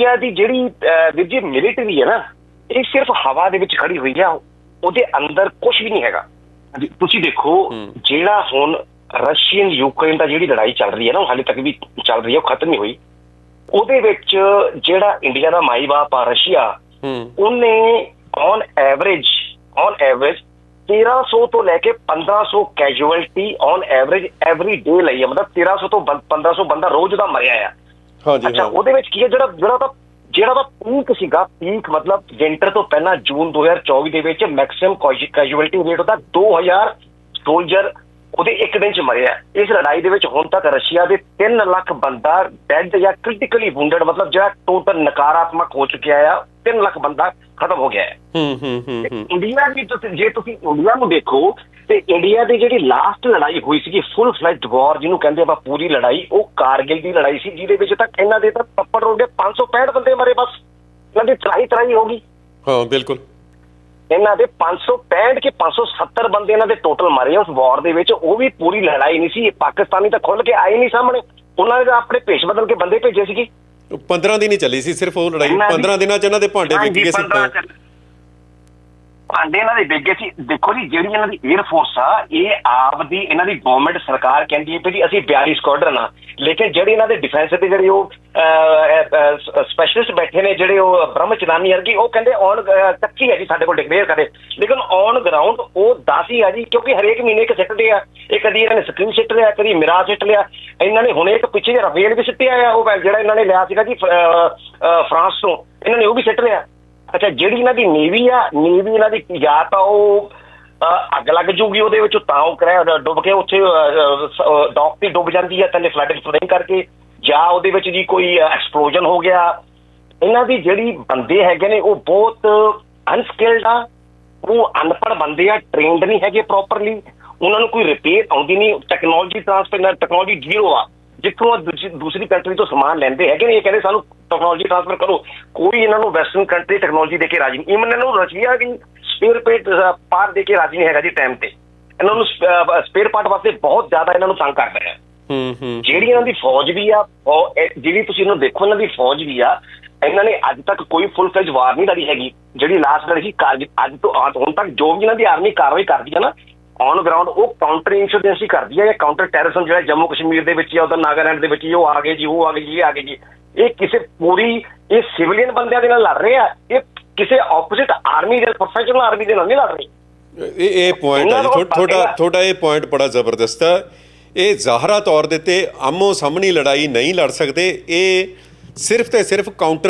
India ਦੀ ਜਿਹੜੀ ਵੀਰ ਜੀ military ਹੈ ਨਾ ਇਹ ਸਿਰਫ ਹਵਾ ਦੇ ਵਿੱਚ ਖੜੀ ਹੋਈ ਆ ਉਹਦੇ ਅੰਦਰ ਕੁਝ ਵੀ ਨਹੀਂ ਹੈਗਾ। ਤੁਸੀਂ ਦੇਖੋ ਜਿਹੜਾ ਹੁਣ ਰਸ਼ੀਅਨ ਯੂਕਰੇਨ ਦਾ ਜਿਹੜੀ ਲੜਾਈ ਚੱਲ ਰਹੀ ਹੈ ਨਾ ਉਹ ਹਾਲੇ ਤੱਕ ਵੀ ਚੱਲ ਰਹੀ ਹੈ ਉਹ ਖਤਮ ਨਹੀਂ ਹੋਈ। ਉਹਦੇ ਵਿੱਚ ਜਿਹੜਾ ਇੰਡੀਆ ਦਾ ਮਾਈ ਬਾਪ ਆ ਰਸ਼ੀਆ ਹੂੰ। ਉਹਨੇ ਔਨ ਐਵਰੇਜ ਔਨ ਐਵਰੇਜ 1300 ਤੋਂ ਲੈ ਕੇ 1500 casualty on average every day ਲਈ ਹੈ ਮਤਲਬ 1300 ਤੋਂ ਬੰ- 1500 ਬੰਦਾ ਰੋਜ਼ ਦਾ ਮਰਿਆ ਆ। ਹਾਂਜੀ ਅੱਛਾ ਹਾਂ ਉਹਦੇ ਵਿੱਚ ਕੀ ਹੈ? ਜਿਹੜਾ ਜਿਹੜਾ ਤਾਂ ਜਿਹੜਾ ਤਾਂ ਪੀਕ ਸੀਗਾ ਪੀਕ ਮਤਲਬ ਵਿੰਟਰ ਤੋਂ ਪਹਿਲਾਂ ਜੂਨ 2024 ਦੇ ਵਿੱਚ ਮੈਕਸਿਮਮ ਕੈਜੂਅਲਟੀ ਰੇਟ ਉਹਦਾ 2000 ਸੋਲਜਰ ਉਹਦੇ ਇੱਕ ਦਿਨ ਚ ਮਰਿਆ। ਇਸ ਲੜਾਈ ਦੇ ਵਿੱਚ ਹੁਣ ਤੱਕ ਰਸ਼ੀਆ ਦੇ 3 ਲੱਖ ਬੰਦਾ ਡੈਡ ਜਾਂ ਕ੍ਰਿਟੀਕਲੀ ਵੂੰਡਡ ਮਤਲਬ ਜਿਹੜਾ ਟੋਟਲ ਨਕਾਰਾਤਮਕ ਹੋ ਚੁੱਕਿਆ ਆ 3 ਲੱਖ ਬੰਦਾ ਖਤਮ ਹੋ ਗਿਆ ਹੈ। ਹੂੰ ਹੂੰ ਹੂੰ ਇੰਡੀਆ ਦੀ ਤੁਸੀਂ ਜੇ ਤੁਸੀਂ ਇੰਡੀਆ ਨੂੰ ਦੇਖੋ ਤੇ ਇੰਡੀਆ ਦੀ ਜਿਹੜੀ ਲਾਸਟ ਲੜਾਈ ਹੋਈ ਸੀਗੀ ਫੁੱਲ ਫਲੈਜਡ ਵਾਰ ਜਿਹਨੂੰ ਕਹਿੰਦੇ ਆਪਾਂ ਪੂਰੀ ਲੜਾਈ ਉਹ ਕਾਰਗਿਲ ਦੀ ਲੜਾਈ ਸੀ ਜਿਹਦੇ ਵਿੱਚ ਤਾਂ ਇਹਨਾਂ ਦੇ ਤਾਂ ਪੱਪੜ ਰੋਡੇ 565 ਬੰਦੇ ਮਰੇ ਬਸ। ਇਹਨਾਂ ਦੀ ਤਰਾਈ ਤਰਾਈ ਹੋ ਗਈ। ਹਾਂ ਬਿਲਕੁਲ। ਇਹਨਾਂ ਦੇ 565 ਕਿ 570 ਬੰਦੇ ਇਹਨਾਂ ਦੇ ਟੋਟਲ ਮਰੇ ਉਸ ਵਾਰ ਦੇ ਵਿੱਚ ਉਹ ਵੀ ਪੂਰੀ ਲੜਾਈ ਨਹੀਂ ਸੀ। ਇਹ ਪਾਕਿਸਤਾਨੀ ਤਾਂ ਖੁੱਲ ਕੇ ਆਏ ਨਹੀਂ ਸਾਹਮਣੇ। ਉਹਨਾਂ ਨੇ ਤਾਂ ਆਪਣੇ ਭੇਸ਼ ਬਦਲ ਕੇ ਬੰਦੇ ਭੇਜੇ ਸੀਗੇ। 15 ਦਿਨ ਹੀ ਚੱਲੀ ਸੀ ਸਿਰਫ ਉਹ ਲੜਾਈ। ਇਹਨਾਂ ਦੀ- 15 ਦਿਨਾਂ ਚ ਇਹਨਾਂ ਦੇ ਭਾਂਡੇ ਵਿਕ ਗਏ ਸੀ 15 ਚ- ਭਾਂਡੇ ਇਹਨਾਂ ਦੇ ਵਿਕ ਸੀ। ਦੇਖੋ ਜੀ ਜਿਹੜੀ ਇਹਨਾਂ ਦੀ 에ਅਰ ਫੋਰਸ ਆ ਇਹ ਆਪ ਦੀ ਇਹਨਾਂ ਦੀ ਗਵਰਨਮੈਂਟ ਸਰਕਾਰ ਕਹਿੰਦੀ ਹੈ ਵੀ ਜੀ ਅਸੀਂ 42 ਸਕੁਆਡਰਨ ਆ। ਲੇਕਿਨ ਜਿਹੜੇ ਇਹਨਾਂ ਦੇ ਡਿਫੈਂਸ ਤੇ ਜਿਹੜੇ ਉਹ ਸਪੈਸ਼ਲਿਸਟ ਬੈਠੇ ਨੇ ਜਿਹੜੇ ਉਹ ਬ੍ਰਹਮ ਚਨਾਨੀ ਵਰਗੀ ਉਹ ਕਹਿੰਦੇ ਔਨ ਕੱਚੀ ਹੈ ਜੀ ਸਾਡੇ ਕੋਲ ਡਿਕਲੇਅਰ ਕਰੇ। ਲੇਕਿਨ ਔਨ ਗਰਾਊਂਡ ਉਹ 10 ਹੀ ਆ ਜੀ ਕਿਉਂਕਿ ਹਰੇਕ ਮਹੀਨੇ ਇੱਕ ਸਿੱਟਦੇ ਆ ਇਹ ਕਦੀ ਇਹਨਾਂ ਨੇ ਸਕਰੀਨ ਸਿੱਟ ਲਿਆ ਕਦੀ ਮਿਰਾਜ ਸਿੱਟ ਲਿਆ। ਇਹਨਾਂ ਨੇ ਹੁਣੇ ਇੱਕ ਪਿੱਛੇ ਜਿਹੜਾ ਰਫੇਲ ਵੀ ਸਿੱਟਿਆ ਆ ਉਹ ਜਿਹੜਾ ਇਹਨਾਂ ਨੇ ਲਿਆ ਸੀਗਾ ਜੀ ਅਹ, ਫਰਾਂਸ ਤੋਂ। ਇਹਨਾਂ ਨੇ ਉਹ ਵੀ ਸਿੱਟ ਲਿਆ। ਅੱਛਾ, ਜਿਹੜੀ ਇਹਨਾਂ ਦੀ ਨੇਵੀ ਆ, ਨੇਵੀ ਇਹਨਾਂ ਦੀ ਜਾਂ ਤਾਂ ਉਹ ਅੱਗ ਲੱਗ ਜੂਗੀ ਉਹਦੇ ਵਿੱਚ, ਤਾਂ ਉਹ ਕਰਿਆ ਡੁੱਬ ਕੇ ਉੱਥੇ ਡੌਕ ਤੇ ਡੁੱਬ ਜਾਂਦੀ ਹੈ ਥੱਲੇ ਫਲੱਡ ਫਲੋਇੰਗ ਕਰਕੇ, ਜਾਂ ਉਹਦੇ ਵਿੱਚ ਜੀ ਕੋਈ ਐਕਸਪਲੋਜਨ ਹੋ ਗਿਆ। ਇਹਨਾਂ ਦੀ ਜਿਹੜੀ ਬੰਦੇ ਹੈਗੇ ਨੇ, ਉਹ ਬਹੁਤ ਅਨਸਕਿਲਡ ਆ। ਉਹ ਅਨਪੜ੍ਹ ਬੰਦੇ ਆ ਟ੍ਰੇਨਡ ਨਹੀਂ ਹੈਗੇ ਪ੍ਰੋਪਰਲੀ ਉਹਨਾਂ ਨੂੰ ਕੋਈ ਰਿਪੇਅਰ ਆਉਂਦੀ ਨਹੀਂ। ਟੈਕਨੋਲੋਜੀ ਟ੍ਰਾਂਸਫਰ ਟੈਕਨੋਲੋਜੀ ਜ਼ੀਰੋ ਆ। ਜਿੱਥੋਂ ਦੂਸਰੀ ਕੰਟਰੀ ਤੋਂ ਸਮਾਨ ਲੈਂਦੇ ਹੈਗੇ ਨੇ ਇਹ ਕਹਿੰਦੇ ਸਾਨੂੰ ਟੈਕਨੋਲੋਜੀ ਟ੍ਰਾਂਸਫਰ ਕਰੋ। ਕੋਈ ਇਹਨਾਂ ਨੂੰ ਵੈਸਟਰਨ ਕੰਟਰੀ ਟੈਕਨੋਲੋਜੀ ਦੇ ਕੇ ਰਾਜੀ ਨਹੀਂ। ਇਹਨਾਂ ਨੂੰ ਰਸ਼ੀਆ ਦੀ ਸਪੇਅਰ ਪੇਟ ਪਾਰਟ ਦੇ ਕੇ ਰਾਜੀ ਨਹੀਂ ਹੈਗਾ ਜੀ ਟਾਈਮ ਤੇ। ਇਹਨਾਂ ਨੂੰ ਸਪੇਅਰ ਪਾਰਟ ਵਾਸਤੇ ਬਹੁਤ ਜ਼ਿਆਦਾ ਇਹਨਾਂ ਨੂੰ ਤੰਗ ਕਰਦਾ ਹੈ ਹੂੰ ਹੂੰ। ਜਿਹੜੀ ਇਹਨਾਂ ਦੀ ਫੌਜ ਵੀ ਆ ਜਿਹੜੀ ਤੁਸੀਂ ਇਹਨੂੰ ਦੇਖੋ ਇਹਨਾਂ ਦੀ ਫੌਜ ਵੀ ਆ ਇਹਨਾਂ ਨੇ ਅੱਜ ਤੱਕ ਕੋਈ ਫੁੱਲ ਫਲੈਜ ਵਾਰ ਨਹੀਂ ਲੜੀ ਹੈਗੀ। ਜਿਹੜੀ ਲਾਸਟ ਲੜੀ ਸੀ ਅੱਜ ਤੋਂ ਆ- ਹੁਣ ਤੱਕ ਜੋ ਵੀ ਇਹਨਾਂ ਦੀ ਆਰਮੀ ਕਾਰਵਾਈ ਕਰਦੀ ਆ ਨਾ ਔਨ ਗਰਾਊਂਡ ਉਹ ਕਾਊਂਟਰ ਇੰਸ਼ੋਰੈਂਸੀ ਕਰਦੀ ਆ ਜਾਂ ਕਾਊਂਟਰ ਟੈਰਰਿਜ਼ਮ ਜਿਹੜਾ ਜੰਮੂ ਕਸ਼ਮੀਰ ਦੇ ਵਿੱਚ ਜਾਂ ਉਧਰ ਨਾਗਾਲੈਂਡ ਦੇ ਵਿੱਚ ਹੀ ਉਹ ਆ ਗਏ ਜੀ ਉਹ ਆ ਗਏ ਜੀ ਆ ਗਏ ਜੀ। ਇਹ ਕਿਸੇ ਪੂਰੀ ਇਹ ਸਿਵਲੀਅਨ ਬੰਦਿਆਂ ਦੇ ਨਾਲ ਲੜ ਰਹੇ ਆ ਇਹ ਕਿਸੇ ਆਪੋਜ਼ਿਟ ਆਰਮੀ ਦੇ ਪ੍ਰੋਫੈਸ਼ਨਲ ਆਰਮੀ ਦੇ ਨਾਲ ਨਹੀਂ ਲੜ ਰਹੇ। ਇਹ ਇਹ ਪੁਆਇੰਟ ਹੈ ਜੀ ਇਹਨਾਂ ਨੂੰ ਥੋ- ਤੁਹਾਡਾ ਪਤਾ ਤੁਹਾਡਾ ਇਹ ਪੁਆਇੰਟ ਬੜਾ ਜ਼ਬਰਦਸਤ ਹੈ ਇਹ ਜ਼ਾਹਰਾ ਤੌਰ ਦੇ ਤੇ ਆਮੋ ਸਾਹਮਣੀ ਲੜਾਈ ਨਹੀਂ ਲੜ ਸਕਦੇ। ਇਹ ਸਿਰਫ ਤੇ ਸਿਰਫ ਕਾਊਂਟਰ